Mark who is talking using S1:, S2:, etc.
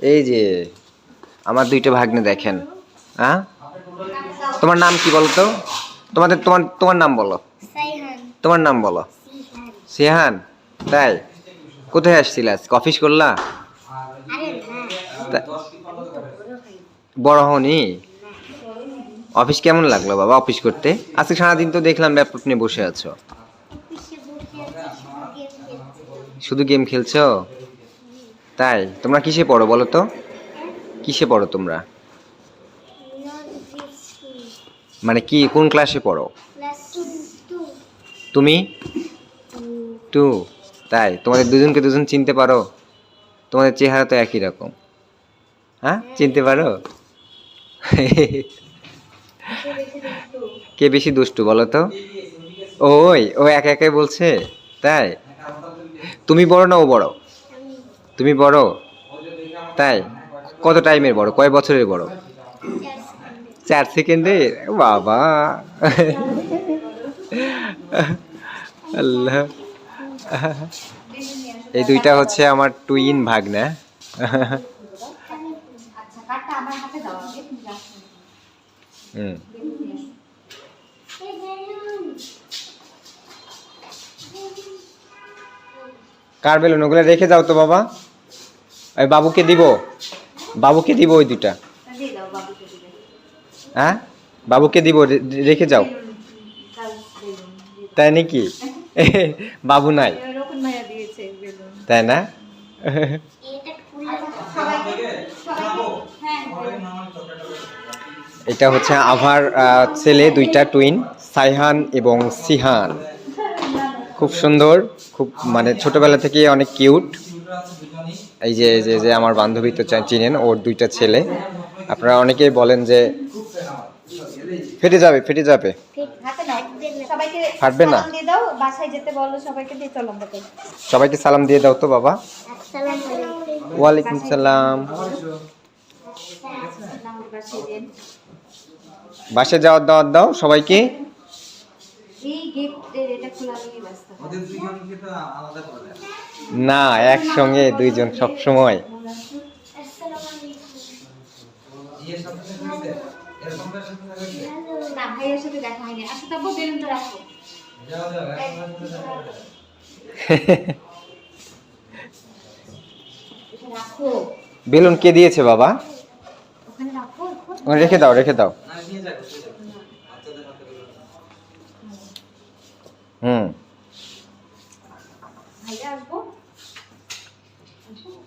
S1: এই যে আমার দুইটা ভাগ্নে দেখেন হ্যাঁ? তোমার নাম কি বলো তো তোমাদের তোমার তোমার নাম বলো। তোমার নাম বলো।
S2: সিহান।
S1: তাই? কোথায় আসছিল আজকে? অফিস করলা? বড় হনি অফিস কেমন লাগল বাবা অফিস করতে? আজকে সারাদিন তো দেখলাম ল্যাপটপ নিয়ে বসে আছো।
S2: শুধু গেম খেলছো?
S1: তাই? তোমরা কিসে পড়ো বলো তো? কিসে পড়ো তোমরা? মানে কি, কোন ক্লাসে পড়ো? তুমি? টু। তাই? তোমাদের দুজনকে দুজন চিনতে পারো? তোমাদের চেহারা তো একই রকম। হ্যাঁ? চিনতে পারো? কে বেশি দুষ্টু বলো তো? ওই, ও একা একাই বলছে? তাই? তুমি বড় না ও বড়? তুমি বড়? তাই? কত টাইমের বড়? কয় বছরের বড়?
S2: চার
S1: চার
S2: সেকেন্ডে?
S1: সেকেন্ডে বাবা। আল্লাহ। এই দুইটা হচ্ছে আমার টুইন ভাগনা। হুম। কার বেলুন? ওগুলো রেখে যাও তো বাবা। ওই বাবুকে দিব। বাবুকে দিব ওই দুটা হ্যাঁ? বাবুকে দিব রেখে যাও। তাই নাকি? বাবু নাই। তাই না?
S2: এটা
S1: হচ্ছে আভার ছেলে, দুইটা টুইন সাইহান এবং সিহান। খুব সুন্দর, খুব মানে ছোটবেলা থেকে অনেক কিউট এই যে এই যে যে আমার বান্ধবী তো চিনেন ওর দুইটা ছেলে। আপনারা অনেকেই বলেন যে ফেটে যাবে ফেটে যাবে।
S3: হাতে
S1: ফাটবে না?
S3: সালাম দিয়ে দাও বাসায় যেতে বলো সবাইকে
S1: সালাম দিয়ে দাও তো বাবা। ওয়ালাইকুম সালাম।
S3: দেন
S1: বাসে যাওয়ার দাওয়ার দাও সবাইকে।
S3: এই গিফটের এটা খোলা নিয়ে ব্যস্ত।
S4: ওদের দুজনকে তো আলাদা করে
S1: না একসঙ্গে দুইজন সব সময়
S3: না ভাইয়ের সাথে দেখা হয়নি। আচ্ছা তারপর রাখো।
S4: যাও যাও
S3: রাখো।
S1: বেলুন কে দিয়েছে বাবা?
S3: রেখে
S1: দাও রেখে দাও। হুম।
S3: ভাইয়া আসব? আসব?